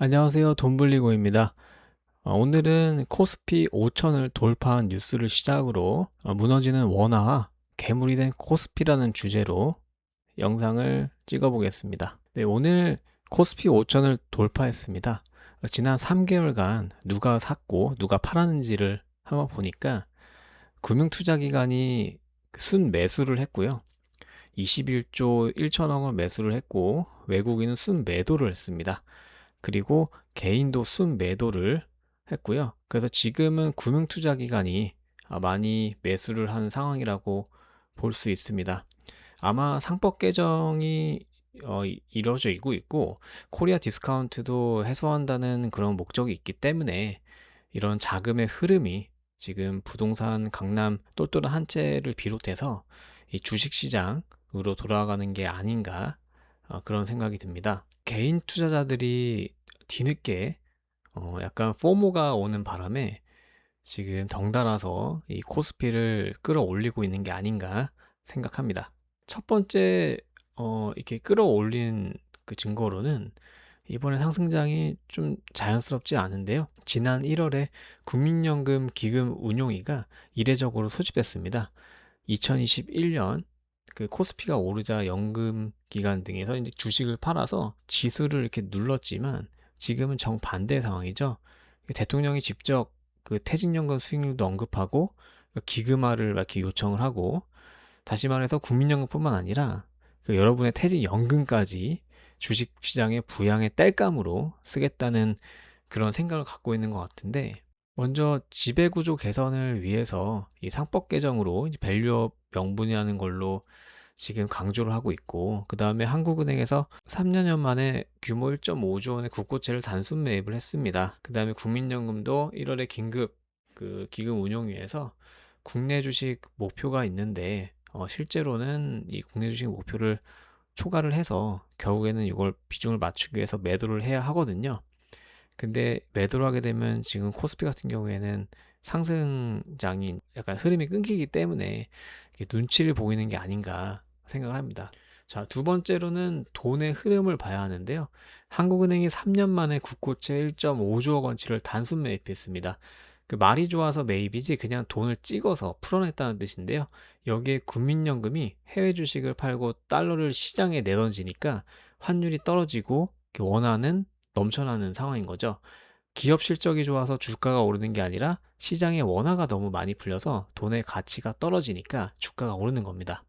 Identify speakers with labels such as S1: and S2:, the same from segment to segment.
S1: 안녕하세요. 돈블리고입니다. 어, 오늘은 코스피 5천을 돌파한 뉴스를 시작으로 어, 무너지는 원화와 괴물이 된 코스피라는 주제로 영상을 찍어보겠습니다. 네, 오늘 코스피 5천을 돌파했습니다. 어, 지난 3개월간 누가 샀고 누가 팔았는지를 한번 보니까 금융투자기관이 순 매수를 했고요. 21조 1천억 원 매수를 했고 외국인은 순 매도를 했습니다. 그리고 개인도 순 매도를 했고요. 그래서 지금은 금융투자 기관이 아, 많이 매수를 하는 상황이라고 볼 수 있습니다. 아마 상법 개정이 어, 이루어져 있고 있고 코리아 디스카운트도 해소한다는 그런 목적이 있기 때문에 이런 자금의 흐름이 지금 부동산 강남 똘똘한 한 채를 비롯해서 이 주식시장으로 돌아가는 게 아닌가 어, 그런 생각이 듭니다. 개인 투자자들이 뒤늦게 어 약간 포모가 오는 바람에 지금 덩달아서 이 코스피를 끌어올리고 있는 게 아닌가 생각합니다. 첫 번째 어 이렇게 끌어올린 그 증거로는 이번에 상승장이 좀 자연스럽지 않은데요. 지난 1월에 국민연금 기금 운용위가 이례적으로 소집됐습니다. 2021년 그 코스피가 오르자 연금 기관 등에서 이제 주식을 팔아서 지수를 이렇게 눌렀지만 지금은 정반대 상황이죠. 대통령이 직접 그 퇴직연금 수익률도 언급하고 기금화를 이렇게 요청을 하고 다시 말해서 국민연금뿐만 아니라 그 여러분의 퇴직연금까지 주식시장의 부양의 땔감으로 쓰겠다는 그런 생각을 갖고 있는 것 같은데 먼저 지배구조 개선을 위해서 이 상법 개정으로 밸류업 명분이라는 걸로 지금 강조를 하고 있고 그 다음에 한국은행에서 3년여 만에 규모 1.5조 원의 국고채를 단순 매입을 했습니다. 그 다음에 국민연금도 1월에 긴급 그 기금 운용위에서 국내 주식 목표가 있는데 어, 실제로는 이 국내 주식 목표를 초과를 해서 결국에는 이걸 비중을 맞추기 위해서 매도를 해야 하거든요. 근데 매도를 하게 되면 지금 코스피 같은 경우에는 상승장이 약간 흐름이 끊기기 때문에 눈치를 보이는 게 아닌가 생각을 합니다. 자, 두 번째로는 돈의 흐름을 봐야 하는데요. 한국은행이 3년 만에 국고채 1.5조억 원치를 단순 매입했습니다. 그 말이 좋아서 매입이지 그냥 돈을 찍어서 풀어냈다는 뜻인데요. 여기에 국민연금이 해외 주식을 팔고 달러를 시장에 내던지니까 환율이 떨어지고 원화는 넘쳐나는 상황인 거죠. 기업 실적이 좋아서 주가가 오르는 게 아니라 시장에 원화가 너무 많이 풀려서 돈의 가치가 떨어지니까 주가가 오르는 겁니다.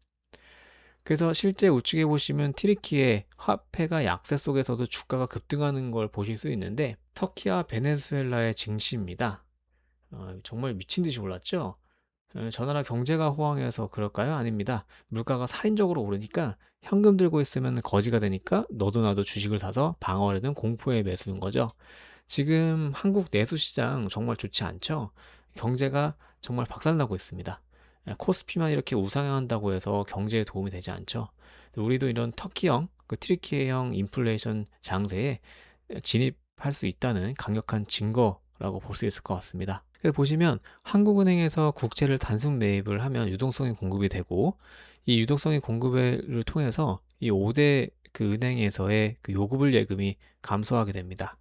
S1: 그래서 실제 우측에 보시면 트리키의 화폐가 약세 속에서도 주가가 급등하는 걸 보실 수 있는데 터키와 베네수엘라의 증시입니다. 어, 정말 미친 듯이 올랐죠? 어, 저 나라 경제가 호황해서 그럴까요? 아닙니다. 물가가 살인적으로 오르니까 현금 들고 있으면 거지가 되니까 너도 나도 주식을 사서 방어하려는 공포에 매수는 거죠. 지금 한국 내수 시장 정말 좋지 않죠? 경제가 정말 박살나고 있습니다. 예, 코스피만 이렇게 우상향한다고 해서 경제에 도움이 되지 않죠. 우리도 이런 터키형, 그 트리키형 인플레이션 장세에 진입할 수 있다는 강력한 증거라고 볼 수 있을 것 같습니다. 보시면 한국은행에서 국채를 단순 매입을 하면 유동성이 공급이 되고 이 유동성이 공급을 통해서 이 5대 그 은행에서의 그 요구불 예금이 감소하게 됩니다.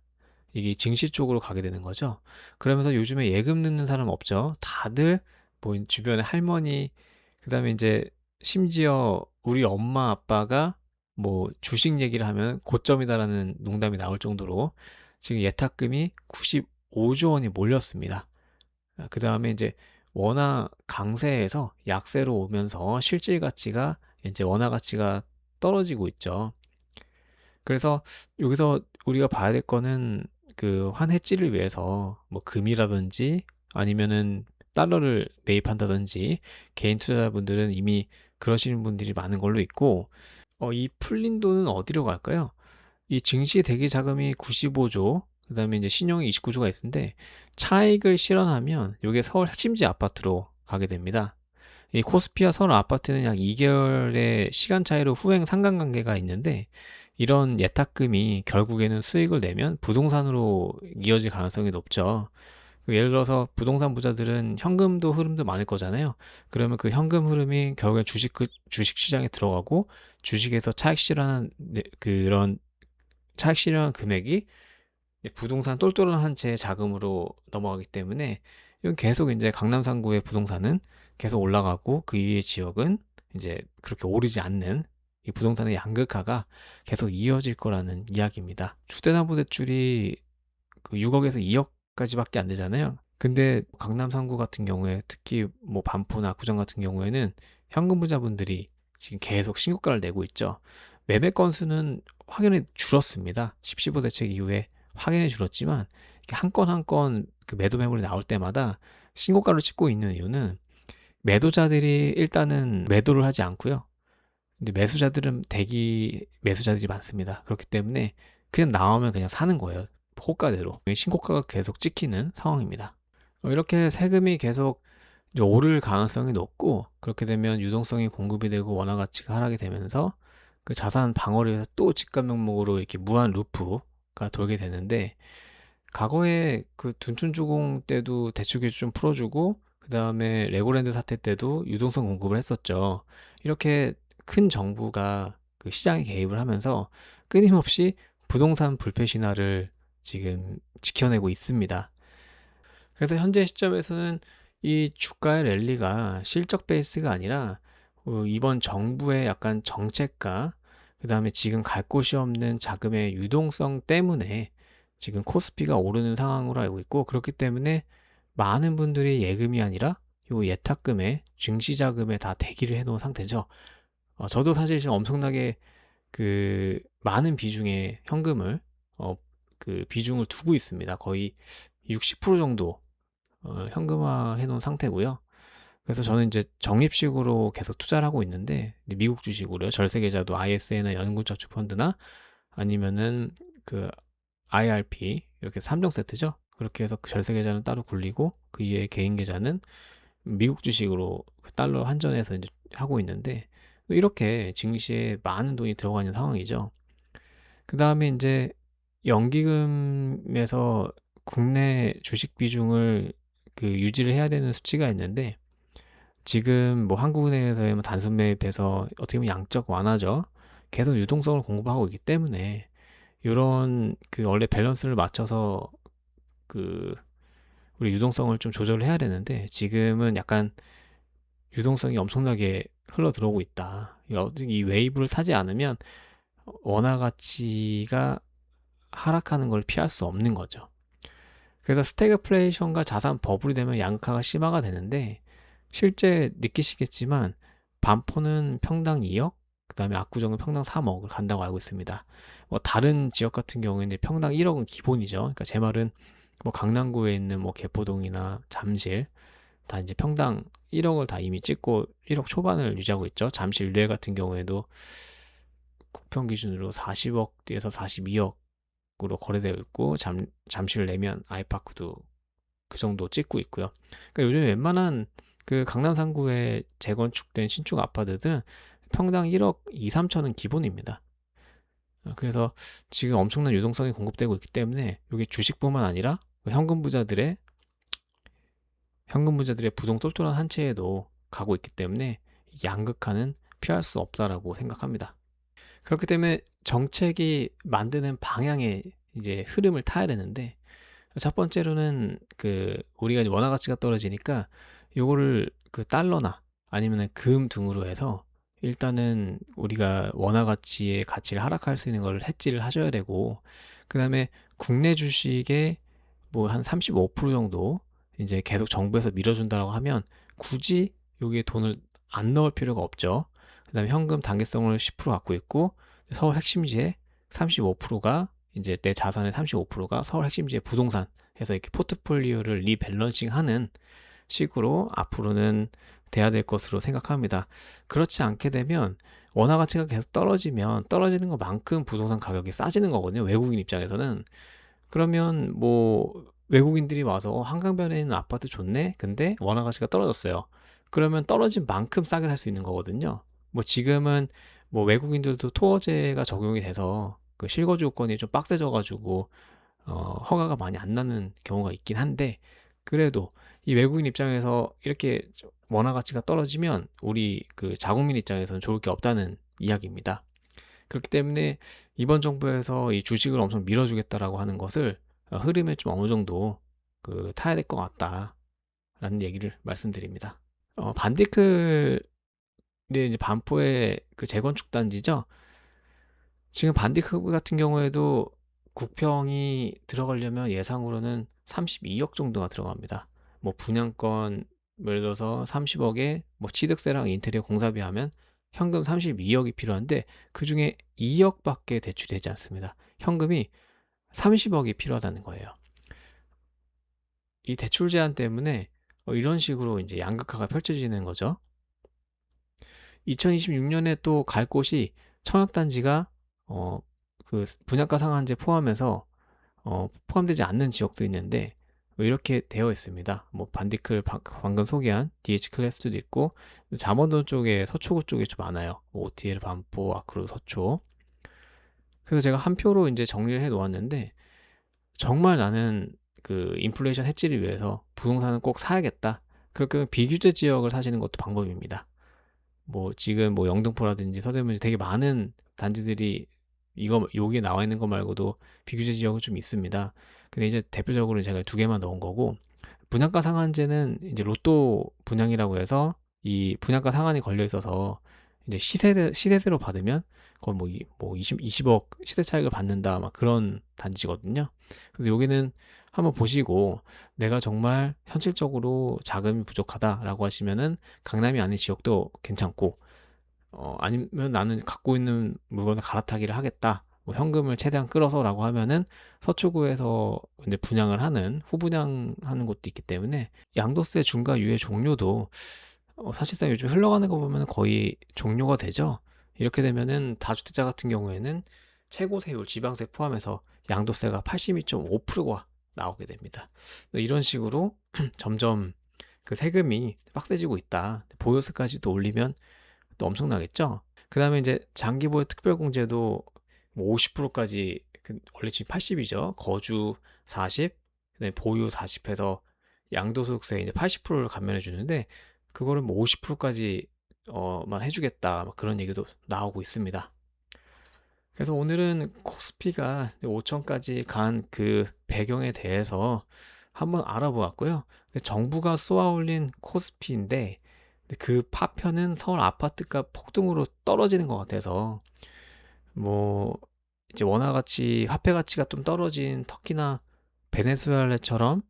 S1: 이게 증시 쪽으로 가게 되는 거죠. 그러면서 요즘에 예금 넣는 사람 없죠. 다들 뭐 주변에 할머니 그다음에 이제 심지어 우리 엄마 아빠가 뭐 주식 얘기를 하면 고점이다라는 농담이 나올 정도로 지금 예탁금이 95조 원이 몰렸습니다. 아, 그 다음에 이제 원화 강세에서 약세로 오면서 실질 가치가 이제 원화 가치가 떨어지고 있죠. 그래서 여기서 우리가 봐야 될 거는 그 환해지를 위해서 뭐 금이라든지 아니면은 달러를 매입한다든지 개인 투자자분들은 이미 그러시는 분들이 많은 걸로 있고 어, 이 풀린 돈은 어디로 갈까요? 이 증시 대기 자금이 95조 그 다음에 이제 신용이 29조가 있는데 차익을 실현하면 이게 서울 핵심지 아파트로 가게 됩니다. 이 코스피와 서울 아파트는 약 2개월의 시간 차이로 후행 상관관계가 있는데 이런 예탁금이 결국에는 수익을 내면 부동산으로 이어질 가능성이 높죠. 그 예를 들어서 부동산 부자들은 현금도 흐름도 많을 거잖아요. 그러면 그 현금 흐름이 결국에 주식 그 주식 시장에 들어가고 주식에서 차익 실현하는 그런 차익 실현 금액이 부동산 똘똘한 채 자금으로 넘어가기 때문에 이건 계속 이제 강남 상구의 부동산은 계속 올라가고 그 위의 지역은 이제 그렇게 오르지 않는 이 부동산의 양극화가 계속 이어질 거라는 이야기입니다. 주택담보대출이 그 6억에서 2억 까지밖에 안 되잖아요. 근데 강남 상구 같은 경우에 특히 뭐 반포나 구정 같은 경우에는 현금 부자분들이 지금 계속 신고가를 내고 있죠. 매매 건수는 확연히 줄었습니다. 10.15 대책 이후에 확연히 줄었지만 한 건 한 건 그 매도 매물이 나올 때마다 신고가를 찍고 있는 이유는 매도자들이 일단은 매도를 하지 않고요. 근데 매수자들은 대기 매수자들이 많습니다. 그렇기 때문에 그냥 나오면 그냥 사는 거예요. 호가대로. 신고가가 계속 찍히는 상황입니다. 어, 이렇게 세금이 계속 오를 가능성이 높고 그렇게 되면 유동성이 공급이 되고 원화 가치가 하락이 되면서 그 자산 방어를 위해서 또 집값 명목으로 이렇게 무한 루프가 돌게 되는데 과거에 그 둔촌주공 때도 대출규제 좀 풀어주고 그 다음에 레고랜드 사태 때도 유동성 공급을 했었죠. 이렇게 큰 정부가 그 시장에 개입을 하면서 끊임없이 부동산 불패 신화를 지금 지켜내고 있습니다. 그래서 현재 시점에서는 이 주가의 랠리가 실적 베이스가 아니라 어, 이번 정부의 약간 정책과 그 다음에 지금 갈 곳이 없는 자금의 유동성 때문에 지금 코스피가 오르는 상황으로 알고 있고 그렇기 때문에 많은 분들이 예금이 아니라 요 예탁금에 증시 자금에 다 대기를 해놓은 상태죠. 어, 저도 사실 지금 엄청나게 그 많은 비중의 현금을 어, 그 비중을 두고 있습니다. 거의 60% 정도 어, 현금화 해놓은 상태고요. 그래서 저는 이제 적립식으로 계속 투자를 하고 있는데 미국 주식으로요. 절세 계좌도 ISA나 연구저축펀드나 아니면은 그 IRP 이렇게 3종 세트죠. 그렇게 해서 그 절세 계좌는 따로 굴리고 그 이외에 개인 계좌는 미국 주식으로 그 달러 환전해서 이제 하고 있는데 이렇게 증시에 많은 돈이 들어가 있는 상황이죠. 그 다음에 이제 연기금에서 국내 주식 비중을 그 유지를 해야 되는 수치가 있는데 지금 뭐 한국은행에서의 뭐 단순 매입해서 어떻게 보면 양적 완화죠. 계속 유동성을 공급하고 있기 때문에 이런 그 원래 밸런스를 맞춰서 그 우리 유동성을 좀 조절을 해야 되는데 지금은 약간 유동성이 엄청나게 흘러 들어오고 있다. 이 웨이브를 사지 않으면 원화 가치가 하락하는 걸 피할 수 없는 거죠. 그래서 스태그플레이션과 자산 버블이 되면 양극화가 심화가 되는데 실제 느끼시겠지만 반포는 평당 2억, 그 다음에 압구정은 평당 3억을 간다고 알고 있습니다. 뭐 다른 지역 같은 경우에는 평당 1억은 기본이죠. 그러니까 제 말은 뭐 강남구에 있는 뭐 개포동이나 잠실 다 이제 평당 1억을 다 이미 찍고 1억 초반을 유지하고 있죠. 잠실 뇌 같은 경우에도 국평 기준으로 40억에서 42억으 로 거래되어 있고 잠, 잠실 내면 아이파크도 그 정도 찍고 있고요. 그러니까 요즘 웬만한 그 강남 상구에 재건축된 신축 아파트들은 평당 1억 2, 3천은 기본입니다. 어, 그래서 지금 엄청난 유동성이 공급되고 있기 때문에 여기 주식뿐만 아니라 현금 부자들의 현금 부자들의 부동 똘똘한 한 채에도 가고 있기 때문에 양극화는 피할 수 없다라고 생각합니다. 그렇기 때문에 정책이 만드는 방향의 이제 흐름을 타야 되는데 첫 번째로는 그 우리가 원화 가치가 떨어지니까 요거를 그 달러나 아니면 금 등으로 해서 일단은 우리가 원화 가치의 가치를 하락할 수 있는 걸 해지를 하셔야 되고 그다음에 국내 주식의 뭐 한 35% 정도 이제 계속 정부에서 밀어준다고 하면 굳이 여기에 돈을 안 넣을 필요가 없죠. 그다음에 현금 단계성을 10% 갖고 있고 서울 핵심지의 35%가 이제 내 자산의 35%가 서울 핵심지의 부동산 해서 이렇게 포트폴리오를 리밸런싱하는 식으로 앞으로는 돼야 될 것으로 생각합니다. 그렇지 않게 되면 원화 가치가 계속 떨어지면 떨어지는 것만큼 부동산 가격이 싸지는 거거든요. 외국인 입장에서는 그러면 뭐 외국인들이 와서 어, 한강변에 있는 아파트 좋네. 근데 원화 가치가 떨어졌어요. 그러면 떨어진 만큼 싸게 살 수 있는 거거든요. 뭐 지금은 뭐 외국인들도 토어제가 적용이 돼서 그 실거주 요건이 좀 빡세져가지고 어, 허가가 많이 안 나는 경우가 있긴 한데 그래도 이 외국인 입장에서 이렇게 원화 가치가 떨어지면 우리 그 자국민 입장에서는 좋을 게 없다는 이야기입니다. 그렇기 때문에 이번 정부에서 이 주식을 엄청 밀어주겠다라고 하는 것을 어, 흐름에 좀 어느 정도 그 타야 될 것 같다라는 얘기를 말씀드립니다. 어, 반디클 네, 이제 반포의 그 재건축 단지죠. 지금 반디크 같은 경우에도 국평이 들어가려면 예상으로는 32억 정도가 들어갑니다. 뭐 분양권 예를 들어서 30억에 뭐 취득세랑 인테리어 공사비 하면 현금 32억이 필요한데 그 중에 2억밖에 대출되지 않습니다. 현금이 30억이 필요하다는 거예요. 이 대출 제한 때문에 어, 이런 식으로 이제 양극화가 펼쳐지는 거죠. 2026년에 또 갈 곳이 청약단지가 어, 그 분양가 상한제 포함해서 어, 포함되지 않는 지역도 있는데 뭐 이렇게 되어 있습니다. 뭐 반디클 방금 소개한 DH 클래스도 있고 잠원동 쪽에 서초구 쪽에 좀 많아요. 뭐 OTL 반포 아크로 서초. 그래서 제가 한 표로 이제 정리를 해 놓았는데 정말 나는 그 인플레이션 해지를 위해서 부동산을 꼭 사야겠다. 그렇게 비규제 지역을 사시는 것도 방법입니다. 뭐 지금 뭐 영등포라든지 서대문이 되게 많은 단지들이 이거 여기에 나와 있는 거 말고도 비규제 지역은 좀 있습니다. 근데 이제 대표적으로 제가 두 개만 넣은 거고 분양가 상한제는 이제 로또 분양이라고 해서 이 분양가 상한이 걸려 있어서 이제 시세 시세대로 받으면 거의 뭐, 뭐 20, 20억 시세 차익을 받는다 막 그런 단지거든요. 그래서 여기는 한번 보시고 내가 정말 현실적으로 자금이 부족하다라고 하시면은 강남이 아닌 지역도 괜찮고 어, 아니면 나는 갖고 있는 물건을 갈아타기를 하겠다. 뭐 현금을 최대한 끌어서라고 하면은 서초구에서 이제 분양을 하는 후분양하는 곳도 있기 때문에 양도세 중과 유예 종료도 어, 사실상 요즘 흘러가는 거 보면 거의 종료가 되죠. 이렇게 되면은 다주택자 같은 경우에는 최고 세율 지방세 포함해서 양도세가 82.5%가 나오게 됩니다. 이런 식으로 점점 그 세금이 빡세지고 있다. 보유세까지도 올리면 또 엄청나겠죠. 그 다음에 이제 장기보유 특별공제도 뭐 50%까지 그 원래 지금 80이죠. 거주 40, 그다음에 보유 40 해서 양도소득세 이제 80%를 감면해 주는데 그거를 뭐 50%까지 어만 해주겠다 막 그런 얘기도 나오고 있습니다. 그래서 오늘은 코스피가 5천까지 간 그 배경에 대해서 한번 알아보았고요. 정부가 쏘아올린 코스피인데 그 파편은 서울 아파트값 폭등으로 떨어지는 것 같아서 뭐 이제 원화 가치 화폐 가치가 좀 떨어진 터키나 베네수엘라처럼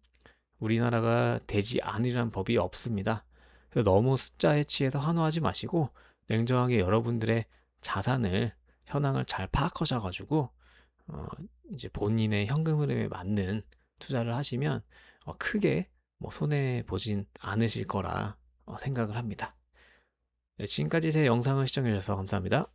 S1: 우리나라가 되지 않으리란 법이 없습니다. 너무 숫자에 치해서 환호하지 마시고 냉정하게 여러분들의 자산을 현황을 잘 파악하셔 가지고 어 이제 본인의 현금 흐름에 맞는 투자를 하시면 어 크게 뭐 손해 보진 않으실 거라 어 생각을 합니다. 네, 지금까지 제 영상을 시청해 주셔서 감사합니다.